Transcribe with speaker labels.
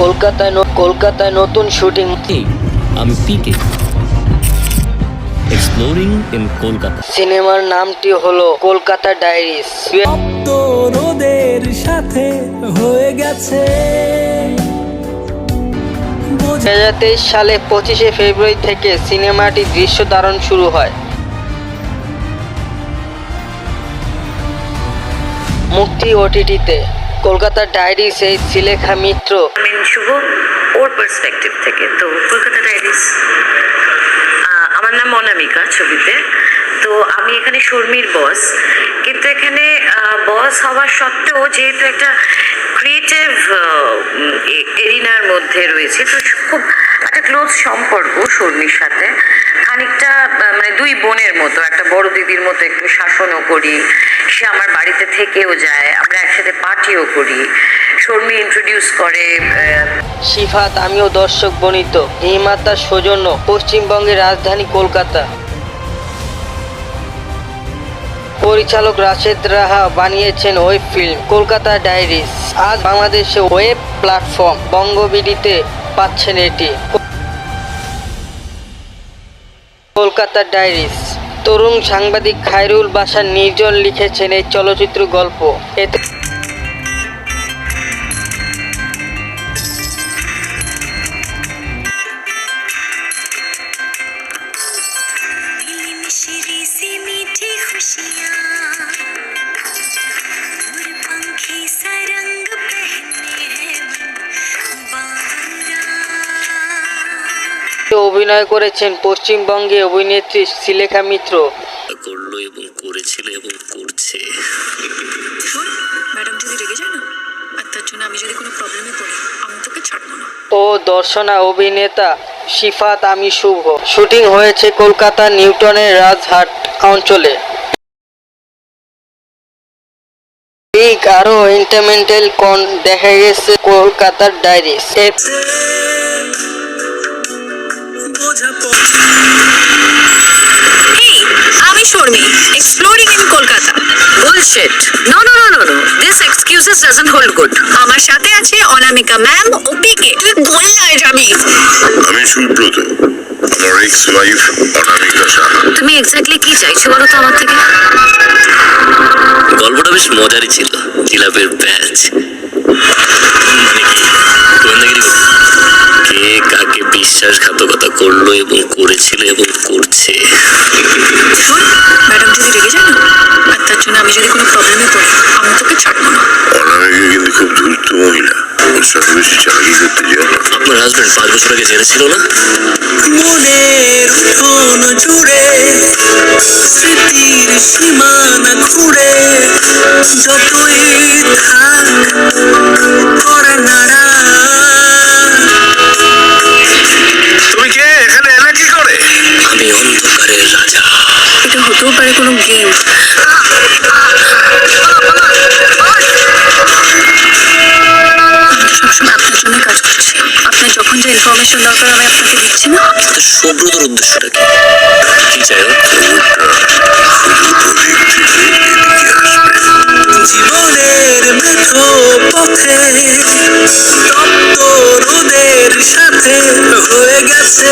Speaker 1: কলকাতায় কলকাতায় নতুন শুটিং।
Speaker 2: আমি পিকে। এক্সপ্লোরিং ইন কলকাতা
Speaker 1: সিনেমার নামটি হলো কলকাতা ডায়েরিস।
Speaker 3: তোর ওদের সাথে হয়ে গেছে।
Speaker 1: দু হাজার তেইশ সালে পঁচিশে ফেব্রুয়ারি থেকে সিনেমাটি দৃশ্য ধারণ শুরু হয়। মুক্তি ওটিটিতে কলকাতা ডায়েরিস এই শ্রীলেখা মিত্র।
Speaker 4: শুভ ওর পার্সপেক্টিভ থেকে। তো কলকাতা ডায়েরিস আমার নাম অনামিকা ছবিতে। তো আমি এখানে শর্মির বস। কিন্তু এখানে বস হওয়ার সত্ত্বেও যেহেতু একটা ক্রিয়েটিভ এরিনার মধ্যে রয়েছে, তো খুব একটা ক্লোজ সম্পর্ক শর্মির সাথে। খানিকটা মানে দুই বোনের মতো, একটা বড় দিদির মতো একটু শাসনও করি, সে আমার বাড়িতে থেকেও যায়, আমরা একসাথে পার্টিও করি। শর্মি ইন্ট্রোডিউস করে
Speaker 1: সিফাত আমিও দর্শক বনিত নির্মাতা সৌজন্য, পশ্চিমবঙ্গের রাজধানী কলকাতা। পরিচালক রাশেদ রাহা বানিয়েছেন ওয়েব ফিল্ম, কলকাতা ডায়েরিস আজ বাংলাদেশে ওয়েব প্ল্যাটফর্ম, বঙ্গবিডিতে পাচ্ছেন এটি। কলকাতা ডায়েরিস তরুণ সাংবাদিক খায়রুল বাসার নির্জন লিখেছেন এই চলচ্চিত্র গল্প। এতে অভিনয় করেছেন পশ্চিমবঙ্গে অভিনেত্রী শ্রীলেখা মিত্র।
Speaker 2: করল এবং করেছিল এবং করছে।
Speaker 5: ম্যাডাম যদি রেগে যায় না আর তার জন্য আমি যদি কোনো প্রবলেমে পড়ি আমি তোকে ছাড়বো না।
Speaker 1: ও দর্শনা অভিনেতা শিফাত আমি শুভ। শুটিং হয়েছে কলকাতা নিউটনের রাজহাট অঞ্চলে। বিগ আরও এন্টারমেন্টাল কোন দেখা গেছে কলকাতার ডায়েরিস।
Speaker 5: আমি Sharmi exploring in Kolkata
Speaker 4: bullshit no no no no no this excuses doesn't hold good
Speaker 5: আমার সাথে আছে অনামিকা ম্যাম ও পিকে। তুই গোল্লায় যাবি
Speaker 6: আমি সুব্রত আমার এক্স ওয়াইফ অনামিকা সাহা
Speaker 4: তুমি এক্স্যাক্টলি কি চাইছো বলো তো আমার থেকে?
Speaker 2: গল্পটা বেশ মজারই ছিল। জিলাপের ব্যাচ মানে কি গোয়েন্দাগিরি কে কাকে বিশ্বাসঘাতকতা করল এবং করেছিল এবং করছে।
Speaker 5: ম্যাডাম যদি রেগে যায় না? আর তার জন্য আমি যদি কোনো প্রবলেমে পড়ি আমি তোকে ছাড়বো না।
Speaker 6: অনামিকা কিন্তু খুব ধূর্ত মহিলা ওর সাথে বেশি চাকরি করতে যাও না।
Speaker 2: আপনার হাজবেন্ড পাঁচ বছর আগে জেলে ছিল না?
Speaker 3: মনের উঠোন জুড়ে স্মৃতির সীমানা ঘুরে যতই থাক
Speaker 5: পারে কোনো গেম সবসময় আপনার জন্য কাজ করছি। আপনার যখন যে ইনফরমেশন দরকার আমি আপনাকে দিচ্ছি না।
Speaker 2: সুব্রতর উদ্দেশ্যটা কি? কি চাই
Speaker 3: জীবনের পথে তপ্ত রোদের সাথে হয়ে গেছে।